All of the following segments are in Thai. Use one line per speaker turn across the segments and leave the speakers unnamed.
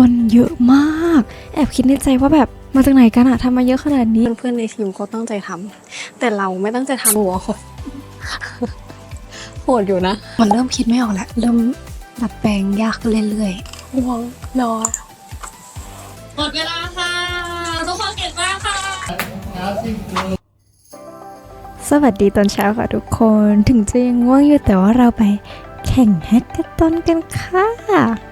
คนเยอะมาก แอบคิดในใจว่าแบบมาจากไหนกันอะทำไมาเยอะขนาดนี้
เพื่อนๆในทีมก็ตั้งใจทำแต่เราไม่ตั้งใจทำหัวโหดโหดอยู่นะ
มันเริ่มคิดไม่ออกแล้ว เริ่มดัดแปลงยากขึ้นเรื่อย
ห่วงรอ
หมดเวลาค่ะ ทุกคนเก่งมากค่ะ
ๆสวัสดีตอนเช้าค่ะทุกคน ถึงจะยังง่วงอยู่แต่ว่าเราไปแข่งแฮกเกอร์ตอนกันค่ะ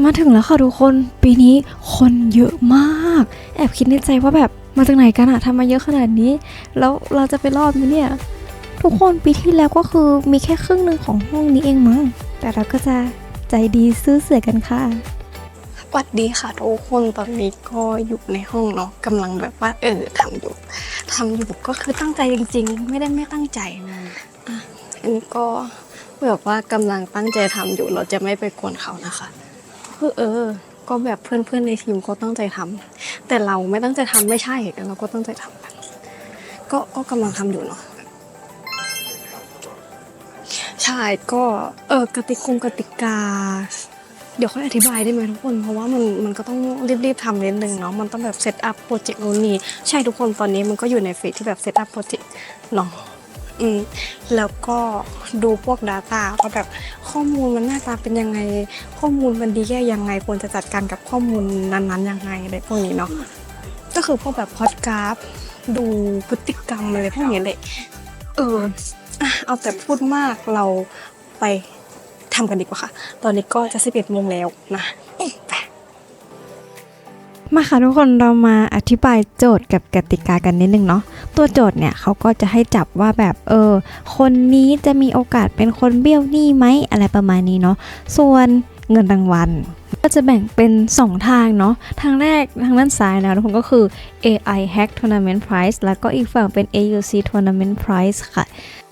มาถึงแล้วค่ะทุกคนปีนี้คนเยอะมาก แอบคิดในใจว่าแบบมาจากไหนกันอะทำไมาเยอะขนาดนี้ แล้วเราจะไปรอดไหมเนี่ย ทุกคนปีที่แล้วก็คือมีแค่ครึ่งหนึ่งของห้องนี้เองมั้งแต่เราก็จะใจดีซื้อเสือกันค่ะ
สวัสดีค่ะทุกคนตอนนี้ก็อยู่ในห้องเนาะกำลังแบบว่า เออทำอยู่ทำอยู่ก็คือตั้งใจจริง ๆ ไม่ได้ไม่ตั้งใจอะอันนี้ก็แบบว่ากำลังตั้งใจทำอยู่เราจะไม่ไปกวนเขานะคะ คือเออ ก็แบบเพื่อนๆในทีมก็ตั้งใจทำแต่เราไม่ตั้งใจทำไม่ใช่แต่เราก็ตั้งใจทำกันก็ก็กำลังทำอยู่เนาะใช่ก็เออกติกงกติกา เดี๋ยวค่อยอธิบายได้ไหมทุกคน เพราะว่ามันมันก็ต้องรีบๆทำนิดนึงเนาะมันต้องแบบเซตอัพโปรเจกต์นู่นนี่ใช่ทุกคนตอนนี้มันก็อยู่ในเฟสที่แบบเซตอัพโปรเจกต์เนาะ อืมแล้วก็ดูพวก Data ว่าแบบข้อมูลมันหน้าตาเป็นยังไง ข้อมูลมันดีแย่ยังไงควรจะจัดการกับข้อมูลนั้นๆยังไงอะไรพวกนี้เนาะก็คือพวกแบบพอดกราฟดูพฤติกรรมอะไรพวกนี้เลยเออเอาแต่พูดมากเราไปทำกันดีกว่าค่ะ ตอนนี้ก็จะ11โมงแล้วนะ
มาค่ะทุกคนเรามาอธิบายโจทย์กับกติกากันนิดนึงเนาะตัวโจทย์เนี่ยเขาก็จะให้จับว่าแบบเออคนนี้จะมีโอกาสเป็นคนเบี้ยวหนี้ไหมอะไรประมาณนี้เนาะส่วนเงินรางวัลก็จะแบ่งเป็น 2 ทางเนาะทางแรกทางด้านซ้ายนะทุกคนก็คือ AI Hack Tournament Prize แล้วก็อีกฝั่งเป็น AUC Tournament Prize ค่ะ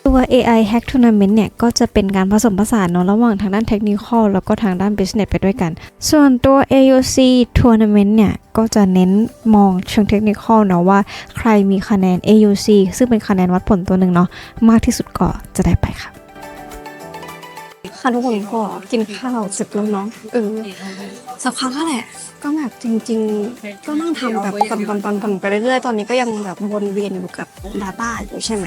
ตัว AI Hack Tournament เนี่ย ก็จะเป็นการผสมผสานเนาะระหว่างทางด้านเทคนิคแล้วก็ทางด้าน Business ไปด้วยกัน ส่วนตัว AUC Tournament เนี่ย ก็จะเน้นมองเชิงเทคนิคเนาะว่าใครมีคะแนน AUC ซึ่งเป็นคะแนนวัดผลตัวหนึ่งเนาะมากที่สุดก็จะได้ไปค่ะ
ค่ะทุกคนก็กินข้าวเสร็จแล้วเนาะเออสักพักก็แหละ ก็แบบจริง ๆ ก็นั่งทำแบบปันๆๆๆไปเรื่อยๆ ตอนนี้ก็ยังแบบวนเวียนอยู่กับ Data อยู่ใช่ไหม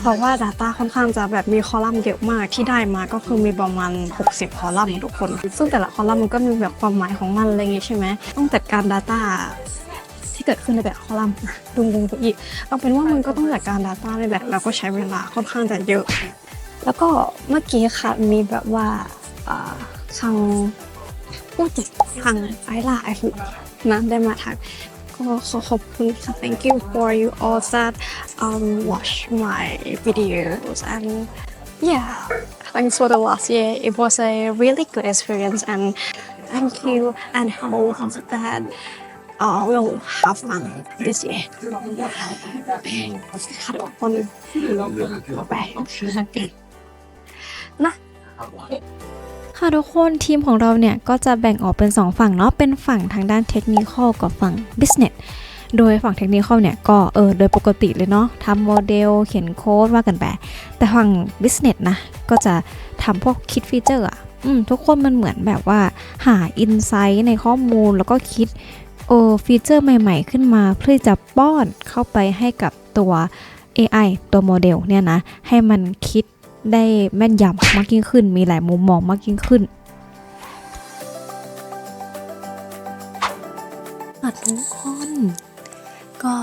เพราะว่า Data ค่อนข้างจะแบบมีคอลัมน์เยอะมากที่ได้มาก็คือมีประมาณ 60 คอลัมน์ทุกคน ซึ่งแต่ละคอลัมน์มันก็มีแบบความหมายของมันอะไรอย่างงี้ใช่ไหมต้องจัดการ Data ที่เกิดขึ้นในแต่ละคอลัมน์อะดูงงไปอีกเอาเป็นว่ามันก็ต้องจัดการ Data เลยแหละแล้วก็ใช้เวลาค่อนข้างจะเยอะ แล้วก็เมื่อกี้ค่ะมีแบบว่าทางผู้จัดทางไอล่าไอฟุนะได้มาทักก็ขอขอบคุณค่ะ thank you for you all that um watch my videos and yeah thanks for the last year it was a really good experience and thank you and hope that uh, we'll have fun this year ค่ะทุกคนไป นะ
ค่ะทุกคนทีมของเราเนี่ยก็จะแบ่งออกเป็น 2 ฝั่งเนาะเป็นฝั่งทางด้านเทคนิคกับฝั่ง business โดยฝั่งเทคนิคเนี่ยก็เออโดยปกติเลยเนาะทำโมเดลเขียนโค้ดว่ากันไปแต่ฝั่ง business นะก็จะทำพวกคิดฟีเจอร์อะอืมทุกคนมันเหมือนแบบว่าหาอินไซต์ในข้อมูลแล้วก็คิดเออฟีเจอร์ใหม่ๆ ขึ้นมาเพื่อจะป้อนเข้าไปให้กับตัว AI ตัวโมเดลเนี่ยนะให้มันคิด ได้แม่นยำมากยิ่งขึ้น มีหลายมุมมองมากยิ่งขึ้น
ทุกคน ก็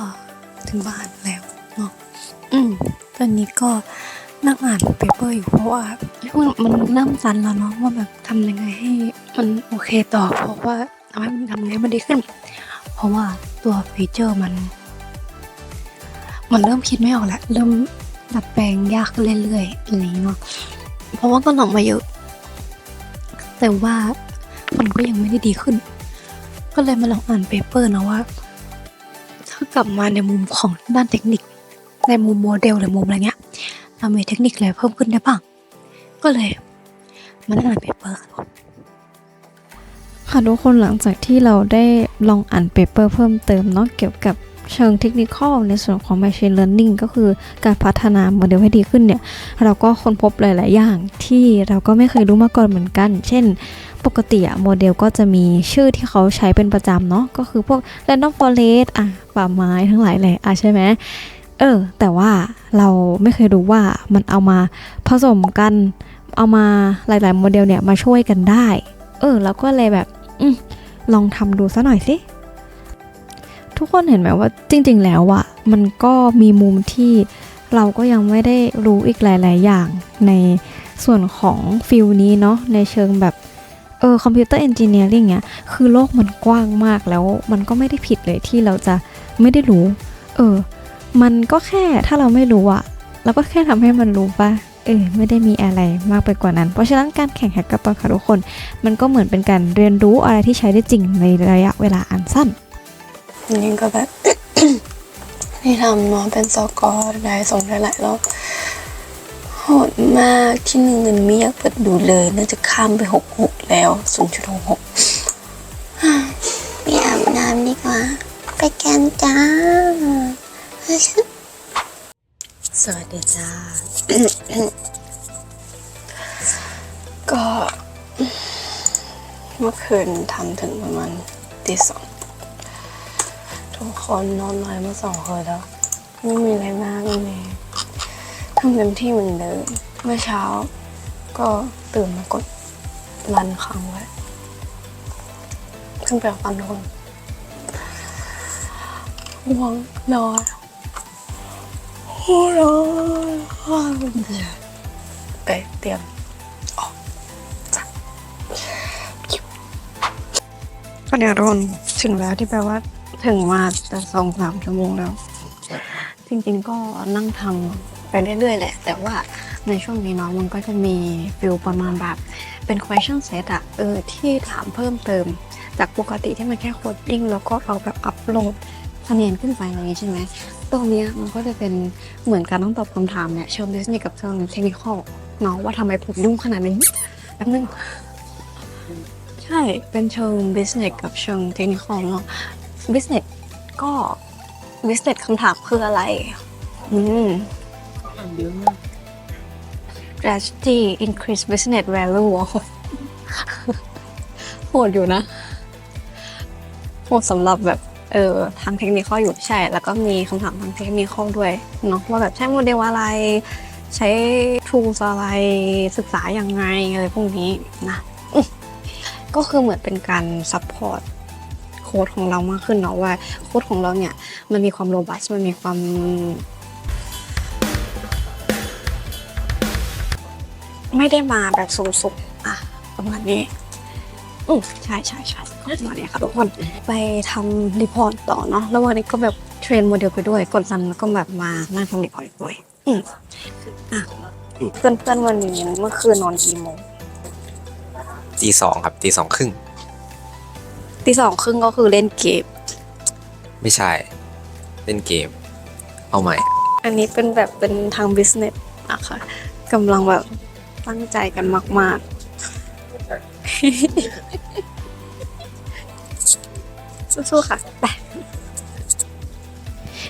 ถึงบ้านแล้วเนาะอืมตอนนี้ก็นั่งอ่านเปเปอร์อยู่เพราะว่ามันมันเริ่มตันแล้วเนาะว่าแบบทำยังไงให้มันโอเคต่อ เพราะว่าทำให้มันทำยังไงให้มันดีขึ้น เพราะว่าตัวฟีเจอร์มัน มันเริ่มคิดไม่ออกแล้วเริ่ม ดัดแปลงยากขึ้นเรื่อยๆอะไรเงี้ยเนาะเพราะว่าก็ลองมาเยอะ แต่ว่ามันก็ยังไม่ได้ดีขึ้น ก็เลยมาลองอ่านเปเปอร์นะว่า ถ้ากลับมาในมุมของด้านเทคนิค ในมุมโมเดลหรือมุมอะไรเงี้ยเรามีเทคนิคอะไรเพิ่มขึ้นได้บ้าง ก็เลยมาอ่านเปเปอร์
ค่ะทุกคนหลังจากที่เราได้ลองอ่านเปเปอร์เพิ่มเติมเนาะเกี่ยวกับ เชิงเทคนิคอลในส่วนของ Machine Learning ก็คือการพัฒนาโมเดลให้ดีขึ้นเนี่ย เราก็ค้นพบหลาย ๆ อย่างที่เราก็ไม่เคยรู้มาก่อนเหมือนกัน เช่น ปกติอะโมเดลก็จะมีชื่อที่เขาใช้เป็นประจำเนาะก็คือพวก Random Forest อะป่าไม้ทั้งหลายแหละอะใช่ไหมเออ แต่ว่าเราไม่เคยรู้ว่ามันเอามาผสมกัน เอามาหลาย ๆ โมเดลเนี่ยมาช่วยกันได้ เออแล้วก็เลยแบบอลองทำดูซะหน่อยสิ ทุกคนเห็นไหมว่าจริง ๆ แล้วอะมันก็มีมุมที่เราก็ยังไม่ได้รู้อีกหลาย ๆ อย่างในส่วนของฟิลนี้เนาะในเชิงแบบเออคอมพิวเตอร์เอนจิเนียริงเนี่ยคือโลกมันกว้างมากแล้วมันก็ไม่ได้ผิดเลยที่เราจะไม่ได้รู้ เออ มันก็แค่ถ้าเราไม่รู้อะเราก็แค่ทำให้มันรู้ปะเออไม่ได้มีอะไรมากไปกว่านั้น เพราะฉะนั้นการแข่งแฮกเกอร์ปะค่ะทุกคน มันก็เหมือนเป็นการเรียนรู้อะไรที่ใช้ได้จริงในระยะเวลาอันสั้น
อันนี้ก็แบบที่ทำเนาะเป็นสกอร์ได้ส่งได้หลายรอบโหดมากที่หนึ่งเงินไม่อยากเปิดดูเลยน่าจะข้ามไปหกหกแล้วศูนย์จุดหกหกไปอาบน้ำดีกว่า ไปกันจ้า สวัสดีจ้า ก็เมื่อคืนทำถึงประมาณตีสอง คนนอนน้อยมาสองคืนแล้ว ไม่มีอะไรมากเลยทำเต็มที่เหมือนเดิม เมื่อเช้าก็ตื่นมากดรันค้างไว้ขึ้นไปฟันทุกคนง่วงนอนโอ้ร้อนไปเตรียมออจ้ะก็เนี่ยทุกคนถึงแล้วที่แปลว่า ถึงมาแต่สองสามชั่วโมงแล้ว จริงๆก็นั่งทำไปเรื่อยๆ แหละ แต่ว่าในช่วงนี้เนาะมันก็จะมีฟิลประมาณแบบเป็น question set อะเออที่ถามเพิ่มเติม จากปกติที่มันแค่โคดดิ้งแล้วก็เอาแบบอัพโหลดคะแนนขึ้นไปอะไรอย่างงี้ใช่ไหมตรงนี้มันก็จะเป็นเหมือนการต้องตอบคำถามเนี่ยเชิงเทคนิคกับเชิงเทคนิคเนาะว่าทำไมผมยุ่งขนาดนี้แป๊บนึงใช่ เป็นเชิง business กับเชิงเทคนิคเนาะ business ก็ business คำถามคืออะไร อืม strategy increase business value โอ้โหโหดอยู่นะโหดสำหรับแบบเออทางเทคนิคอยู่ใช่ แล้วก็มีคำถามทางเทคนิคด้วยเนาะว่าแบบใช้โมเดลอะไร ใช้ tools อะไรศึกษาอย่างไงอะไรพวกนี้นะอืมก็คือเหมือนเป็นการ support โค้ดของเรามากขึ้นเนาะว่าโค้ดของเราเนี่ยมันมีความโรบัสมันมีความไม่ได้มาแบบสูงๆอะประมาณนี้อืมใช่ใช่ใช่ประมาณนี้ค่ะทุกคนไปทำรีพอร์ตต่อเนาะแล้ววันนี้ก็แบบเทรนโมเดลไปด้วยกดซันแล้วก็แบบมานั่งทำรีพอร์ตด้วยอืมอะเพื่อนเพื่อนๆวันนี้เมื่อคืนนอนกี่โมง
ตีสองครับตีสองครึ่ง
ตีสองครึ่งก็คือเล่นเกม
ไม่ใช่ เล่นเกม เอาใหม่
อันนี้เป็นแบบเป็นทางบิสเนสนะคะกำลังแบบตั้งใจกันมาก ๆ สู้ๆค่ะไป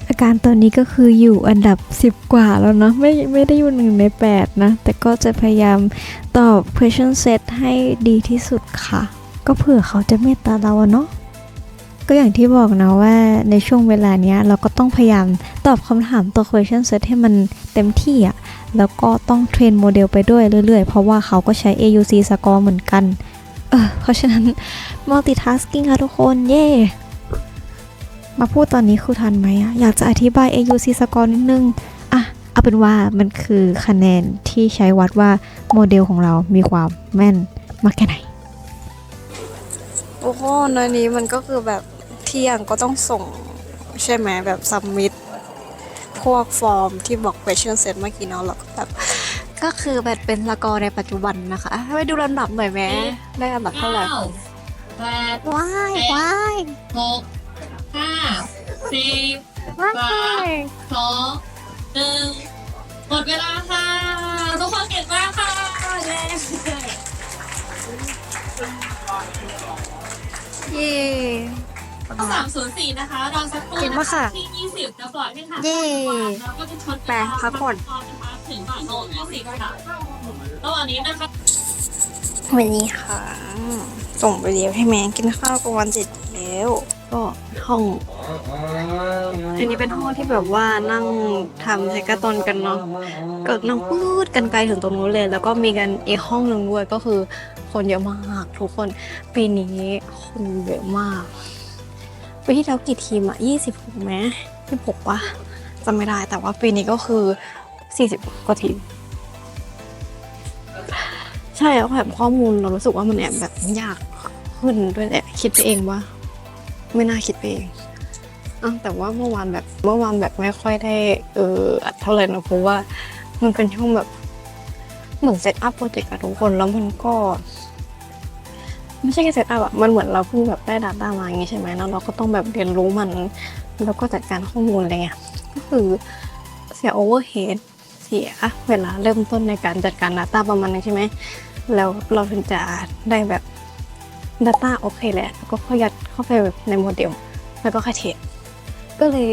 อาการตอนนี้ก็คืออยู่อันดับ 10 กว่าแล้วเนาะไม่ไม่ได้อยู่หนึ่งใน 8 นะ แต่ก็จะพยายามตอบ question set ให้ดีที่สุดค่ะ ก็เผื่อเขาจะเมตตาเราอะเนาะก็อย่างที่บอกนะว่าในช่วงเวลาเนี้ยเราก็ต้องพยายามตอบคำถามตัว question set ให้มันเต็มที่อะแล้วก็ต้องเทรนโมเดลไปด้วยเรื่อยๆ เพราะว่าเขาก็ใช้ AUC score เหมือนกันเออเพราะฉะนั้น multitasking ค่ะทุกคนเย่มาพูดตอนนี้คือทันไหมอะอยากจะอธิบาย AUC score นิดนึงอะเอาเป็นว่ามันคือคะแนนที่ใช้วัดว่าโมเดลของเรามีความแม่นมากแค่ไหน
โอ้โหในนี้มันก็คือแบบเที่ยงก็ต้องส่งใช่ไหมแบบซัมมิตพวกฟอร์มที่บอก question set เมื่อกี้เนาะแล้วก็แบบก็คือแบบเป็นละกอในปัจจุบันนะคะไปดูลำดับหน่อยไหมได้ลำดับเท่าไหร่
ก้แปด
ว้ายว้าย
หกห้าสี่
ว้าย
สองหนึ่งหมดเวลาค่ะ ทุกคนเก่งมากค่ะเย้
เย่
สามศูนย์สี่นะคะรอสักครู่
กินปะค่ะ
ที่ยี่สิบจะปล่อยให้ทาน
เย้
แล้วก็จะชด
ไปพักผ่อน
ถึงบ่ายโมงยี่สิบค่ะระหว่างนี้นะคะ
วันนี้ค่ะ ส่งไปเลี้ยวให้แม่กินข้าวกลางวันเสร็จแล้ว ก็ห้อง อันนี้เป็นห้องที่แบบว่านั่งทำไซกาตอนกันเนาะก็นั่งพูดกันไกลถึงตรงนู้นเลย แล้วก็มีกันอีกห้องหนึ่งด้วยก็คือ คนเยอะมาก ทุกคนปีนี้คนเยอะมากปีที่แล้วกี่ทีมอะยี่สิบไหมยี่หกปะจำไม่ได้แต่ว่าปีนี้ก็คือสี่สิบกว่าทีม ใช่แล้วแบบข้อมูลเรารู้สึกว่ามันแอบแบบยากขึ้นด้วยแหละคิดไปเองว่า ไม่น่าคิดไปเองอแต่ว่าเมื่อวานแบบเมื่อวานแบบไม่ค่อยได้เออเท่าไหร่นะเพราะว่ามันเป็นช่วงแบบเหมือนเซตอัพโปรเจกต์กับทุกคนแล้วมันก็ ไม่ใช่แค่เซตอัพอะมันเหมือนเราเพิ่งแบบได้ Data มาอย่างงี้ใช่ไหมแล้วเราก็ต้องแบบเรียนรู้มัน แล้วก็จัดการข้อมูลอะไรเงี้ยก็คือเสียโอเวอร์เฮดเสียเวลาเริ่มต้นในการจัดการ Data ประมาณนึงใช่ไหมแล้วเราถึงจะได้แบบ Data โอเคแหละแล้วก็ค่อยยัดเข้าไปแบบในโมเดล แล้วก็ค่อยเทรดก็เลย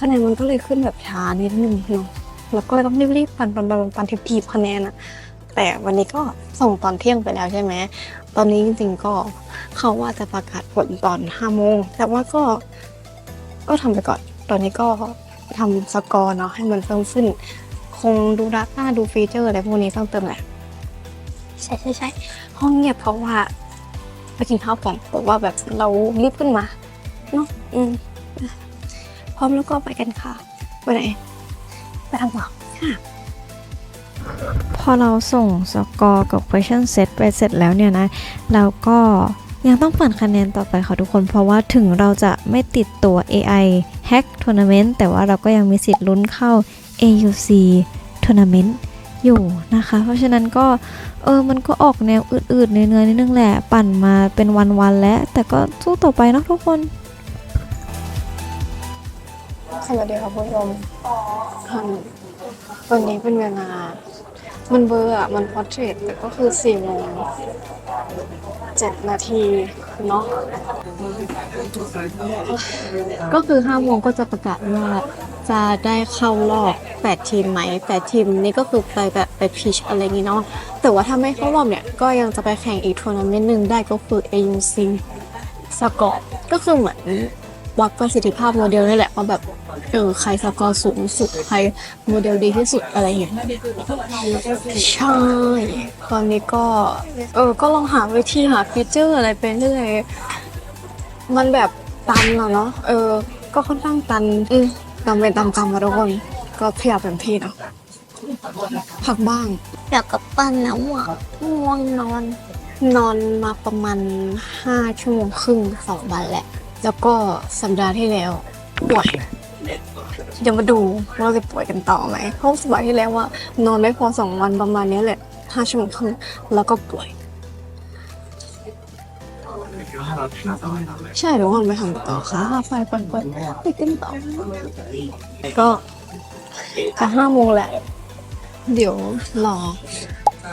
คะแนนมันก็เลยขึ้นแบบช้านิดนึงเนาะแล้วก็ต้องรีบๆปันปันปันปันทีบๆคะแนนอะแต่วันนี้ก็ส่งตอนเที่ยงไปแล้วใช่ไหม ตอนนี้จริงๆก็เขาว่าจะประกาศผลตอนห้าโมงแต่ว่าก็ก็ทำไปก่อน ตอนนี้ก็ทำสกอร์เนาะให้มันเพิ่มขึ้น คงดู Data ดูฟีเจอร์อะไรพวกนี้เพิ่มเติมแหละ ใช่ใช่ใช่ห้องเงียบเพราะว่าไปกินข้าวกันแต่ว่าแบบเรารีบขึ้นมาเนาะอืมพร้อมแล้วก็ไปกันค่ะ ไปไหน ไปทางขวา
พ อเราส่งสกอร์กับ question set ไปเสร็จแล้วเนี่ยนะ เราก็ยังต้องปั่นคะแนนต่อไปค่ะทุกคน เพราะว่าถึงเราจะไม่ติดตัว AI Hack Tournament แต่ว่าเราก็ยังมีสิทธิ์ลุ้นเข้า AUC Tournament อยู่นะคะ เพราะฉะนั้นก็เออมันก็ออกแนวอืดๆเนื้อๆนิดนึงแหละ ปั่นมาเป็นวันๆแล้วแต่ก็สู้ต่อไปนะทุกคน
สวัสดีค่ะผู้ชมฮันวันนี้เป็นเวลา มันเบอร์อะมันพอเทรดแต่ก็คือสี่โมงเจ็ดนาทีเนาะก็คือห้าโมงก็จะประกาศว่าจะได้เข้ารอบแปดทีมไหมแปดทีมนี้ก็คือไปแบบไปพิชอะไรงี้เนาะแต่ว่าถ้าไม่เข้ารอบเนี่ย ก็ยังจะไปแข่งอีกทัวร์นาเมนต์หนึ่งได้ก็คือ AUC สกอร์ก็คือเหมือน วัดประสิทธิภาพโมเดลนี่แหละว่าแบบเออใครสกอร์สูงสุดใครโมเดลดีที่สุดอะไรอย่างเงี้ยใช่ตอนนี้ก็เออก็ลองหาวิธีหาฟีเจอร์อะไรไปเรื่อยมันแบบตันอะเนาะเออ ก็ค่อนข้างตันอืมตามไปตามกรรมมาทุกคนก็พยายามเต็มที่เนาะพักบ้าง อยากกลับบ้านแล้วอะง่วงนอน นอนมาประมาณห้าชั่วโมงครึ่งสองวันแหละ แล้วก็สัปดาห์ที่แล้วป่วยเดี๋ยวมาดูว่าจะป่วยกันต่อไหมเพราะสัปดาห์ที่แล้วว่านอนไม่พอสองวันประมาณนี้แหละห้าชั่วโมงครึ่งแล้วก็ป่วย ใช่เดี๋ยวก่อนไปทำต่อค่ะไปไปไปไปกินต่อ ก็จะห้าโมงแหละ เดี๋ยวรอ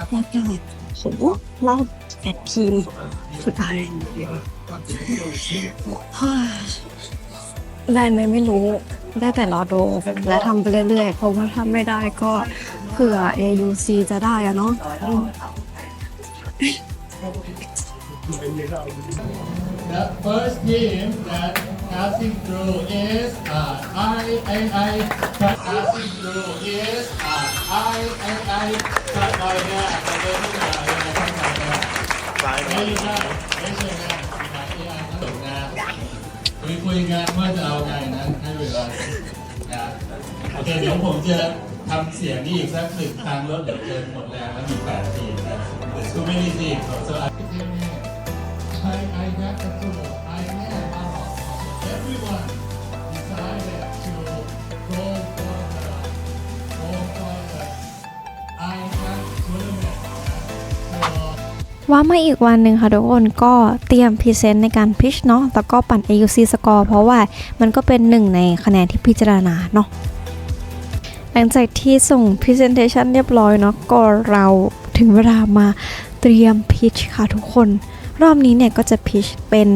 แล้วกันโหรอบแปดทีมสุดท้าย ได้ไหมไม่รู้ ได้แต่รอดูและทำไปเรื่อยๆ เพราะว่าถ้าไม่ได้ก็เผื่อ AUC จะได้อะเนาะ
The first team that passing through is uh, I I I passing through is uh, I I I ตัดไปเนี่ยประเด็นที่ไหนเนี่ยต้องตัดนะไม่ คุยคุยกันว่าจะเอาไงนั้นให้เวลานะโอเคเดี๋ยวผมจะทำเสียงนี่อีกสักหนึ่งครั้งแล้วเดี๋ยวเจะหมดแรงแล้วมีแปดทีนะ There's too many teams so I,
ว่ามาอีกวันหนึ่งค่ะทุกคนก็เตรียมพรีเซนต์ในการพิชเนาะแล้วก็ปั่น AUC score เพราะว่ามันก็เป็นหนึ่งในคะแนนที่พิจารณาเนาะหลังจากที่ส่ง Presentation เรียบร้อยเนาะก็เราถึงเวลามาเตรียมพิชค่ะทุกคน รอบนี้เนี่ยก็จะพิชเป็น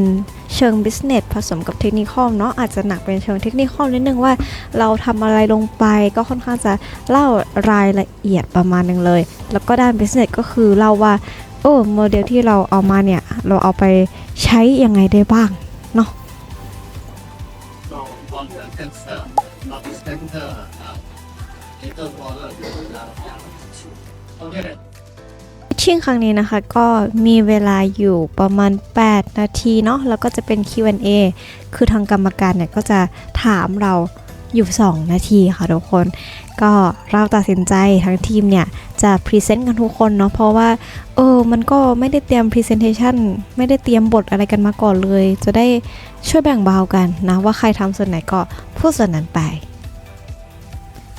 เชิง business ผสมกับเทคนิคเนาะอาจจะหนักเป็นเชิงเทคนิคนิดนึงว่าเราทำอะไรลงไปก็ค่อนข้างจะเล่ารายละเอียดประมาณนึงเลย แล้วก็ด้าน business ก็คือเล่าว่า โอ้โมเดลที่เราเอามาเนี่ย เราเอาไปใช้ยังไงได้บ้าง
So on the center, on the center, uh, little wallet. Okay.
ชิ่งครั้งนี้นะคะก็มีเวลาอยู่ประมาณ 8 นาทีเนาะแล้วก็จะเป็น Q&A คือทางกรรมการเนี่ยก็จะถามเราอยู่ 2 นาทีค่ะทุกคน ก็เราตัดสินใจทั้งทีมเนี่ย จะพรีเซนต์กันทุกคนเนาะเพราะว่าเออมันก็ไม่ได้เตรียม Presentation ไม่ได้เตรียมบทอะไรกันมาก่อนเลย จะได้ช่วยแบ่งเบากันนะว่าใครทำส่วนไหนก็พูดส่วนนั้นไป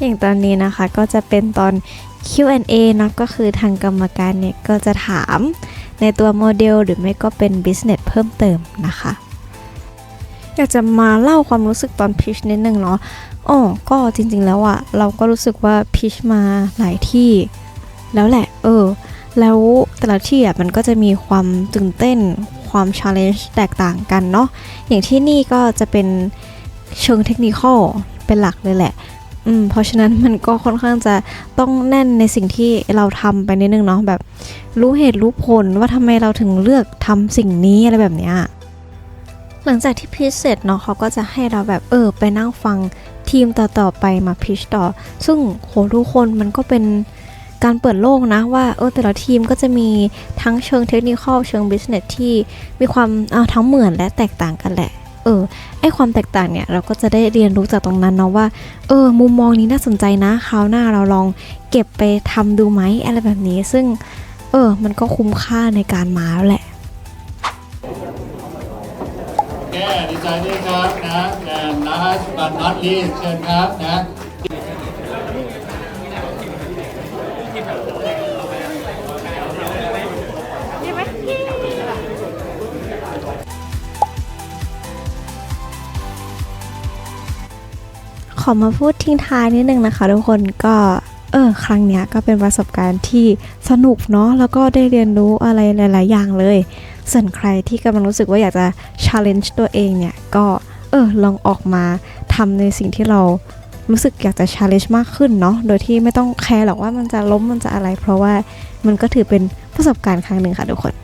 อย่างตอนนี้นะคะก็จะเป็นตอน Q&A เนะก็คือทางกรรมการเนี่ยก็จะถามในตัวโมเดลหรือไม่ก็เป็น business เพิ่มเติมนะคะ อยากจะมาเล่าความรู้สึกตอนพิชนิดนึงเนาะ อ๋อก็จริงๆแล้วอะเราก็รู้สึกว่าพิชมาหลายที่ แล้วแหละ เออ แล้วแต่ละที่อะมันก็จะมีความตื่นเต้น ความ challenge แตกต่างกันเนาะอย่างที่นี่ก็จะเป็นเชิงเทคนิคอลเป็นหลักเลยแหละอืมเพราะฉะนั้นมันก็ค่อนข้างจะต้องแน่นในสิ่งที่เราทำไปนิดนึงเนาะแบบรู้เหตุรู้ผลว่าทำไมเราถึงเลือกทำสิ่งนี้อะไรแบบเนี้ยหลังจากที่พิชเสร็จเนาะเขาก็จะให้เราแบบเออไปนั่งฟัง ทีมต่อๆไปมาพิชต่อ ซึ่งโหทุกคนมันก็เป็นการเปิดโลกนะว่าเออแต่ละทีมก็จะมีทั้งเชิงเทคนิคเชิงบิสเนสที่มีความเอาทั้งเหมือนและแตกต่างกันแหละ เออไอความแตกต่างเนี่ยเราก็จะได้เรียนรู้จากตรงนั้นเนาะว่าเออมุมมองนี้น่าสนใจนะคราวหน้าเราลองเก็บไปทำดูไหมอะไรแบบนี้ ซึ่งเออมันก็คุ้มค่าในการมาแล้วแหละ
แกดีใจด้วยครับนะและ last but not least เชิญครับนะ
ขอมาพูดทิ้งท้ายนิดนึงนะคะทุกคนก็ เออครั้งเนี้ยก็เป็นประสบการณ์ที่สนุกเนาะแล้วก็ได้เรียนรู้อะไรหลาย ๆ อย่างเลย ส่วนใครที่กำลังรู้สึกว่าอยากจะ challenge ตัวเองเนี่ยก็เออลองออกมาทำในสิ่งที่เรารู้สึกอยากจะ challenge มากขึ้นเนาะโดยที่ไม่ต้องแคร์หรอกว่ามันจะล้มมันจะอะไร เพราะว่ามันก็ถือเป็นประสบการณ์ครั้งหนึ่งค่ะทุกคน